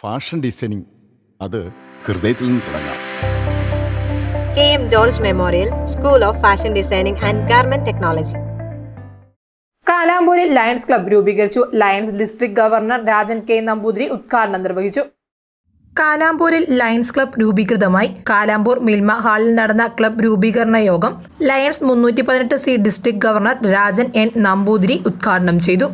Fashion designing. അത് ഹൃദയത്തിൽ നിന്ന് തുടങ്ങാം. K M George memorial school of fashion designing and garment technology. കാലാമ്പൂരിൽ lions club രൂപീകരിച്ചു. Lions district governor Rajan K Namboothiri ഉദ്ഘാടനം നിർവഹിച്ചു. കാലാമ്പൂരിൽ ലയൺസ് ക്ലബ്ബ് രൂപീകൃതമായി. കാലാമ്പൂർ മിൽമ ഹാളിൽ നടന്ന ക്ലബ്ബ് രൂപീകരണ യോഗം ലയൺസ് മുന്നൂറ്റി പതിനെട്ട് C district governor Rajan N Namboothiri ഉദ്ഘാടനം ചെയ്തു.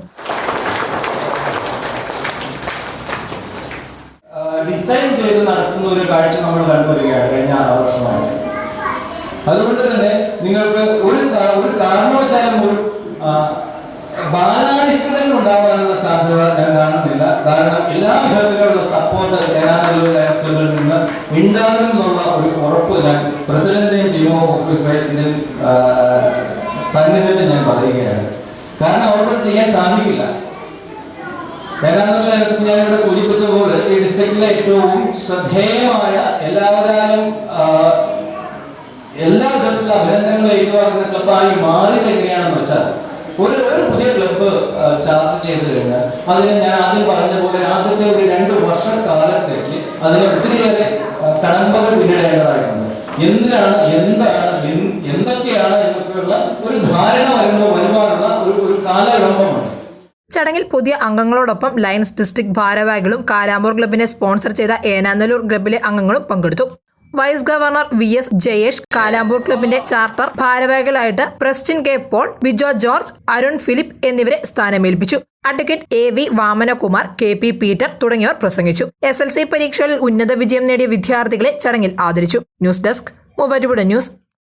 ഡിസൈൻ ചെയ്ത് നടത്തുന്ന ഒരു കാഴ്ച നമ്മൾ കണ്ടുവരികയാണ് കഴിഞ്ഞ ആറ് വർഷമായി അതുകൊണ്ട് തന്നെ നിങ്ങൾക്ക് ഒരു ഒരു കാരണവശാലും ഒരു ബാലാരിഷ്ടതകൾ ഉണ്ടാകാനുള്ള സാധ്യത ഞാൻ കാണുന്നില്ല. കാരണം എല്ലാ വിധത്തിലുള്ള സപ്പോർട്ട് ഏനാമലുകളിൽ നിന്ന് ഉണ്ടാകുമെന്നുള്ള ഒരു ഉറപ്പ് ഞാൻ പ്രസിഡന്റിന്റെയും ടീം ഓഫ് ഓഫീസേഴ്സിന്റെയും സന്നിധ്യത്തിൽ ഞാൻ പറയുകയാണ്. കാരണം അവർക്ക് ചെയ്യാൻ സാധിക്കില്ല. ഏതാണെന്നുള്ള ഞാൻ ഇവിടെ സൂചിപ്പിച്ചതുപോലെ ഡിസ്ട്രിക്റ്റിലെ ഏറ്റവും ശ്രദ്ധേയമായ എല്ലാവരാലും എല്ലാ തരത്തിലുള്ള അഭിനന്ദനങ്ങളും ഏറ്റുവാക്കുന്ന ക്ലബ്ബായി മാറിയത് എങ്ങനെയാണെന്ന് വെച്ചാൽ ഒരു ഒരു പുതിയ ക്ലബ്ബ് ചാർട്ട് ചെയ്ത് കഴിഞ്ഞാൽ അതിന് ഞാൻ ആദ്യം പറഞ്ഞ പോലെ ആദ്യത്തെ ഒരു രണ്ട് വർഷക്കാലത്തേക്ക് അതിന് ഒത്തിരിയേറെ കടമ്പകൾ പിന്നിടേണ്ടതായിട്ടുണ്ട്. എന്തിനാണ് എന്താണ് എന്ത് എന്തൊക്കെയാണ് എന്നൊക്കെയുള്ള ഒരു ധാരണ വരുന്ന വരുവാനുള്ള ഒരു ഒരു കാലവിളംബമുണ്ട്. ചടങ്ങിൽ പുതിയ അംഗങ്ങളോടൊപ്പം ലയൺസ് ഡിസ്ട്രിക്ട് ഭാരവാഹികളും കാരാമ്പൂർ ക്ലബിനെ സ്പോൺസർ ചെയ്ത ഏനാനല്ലൂർ ക്ലബിലെ അംഗങ്ങളും പങ്കെടുത്തു. Vice governor V S Jayesh Kalampoor ക്ലബിന്റെ charter ഭാരവാഹികളായിട്ട് Prestin K Paul Bijo George Arun Philip എന്നിവരെ സ്ഥാനമേൽപ്പിച്ചു. Advocate A V Vamanakumar K P Peter തുടങ്ങിയവർ പ്രസംഗിച്ചു. എസ് എൽ സി പരീക്ഷകളിൽ ഉന്നത വിജയം നേടിയ വിദ്യാർത്ഥികളെ ചടങ്ങിൽ ആദരിച്ചു. News desk Muvattupuzha news.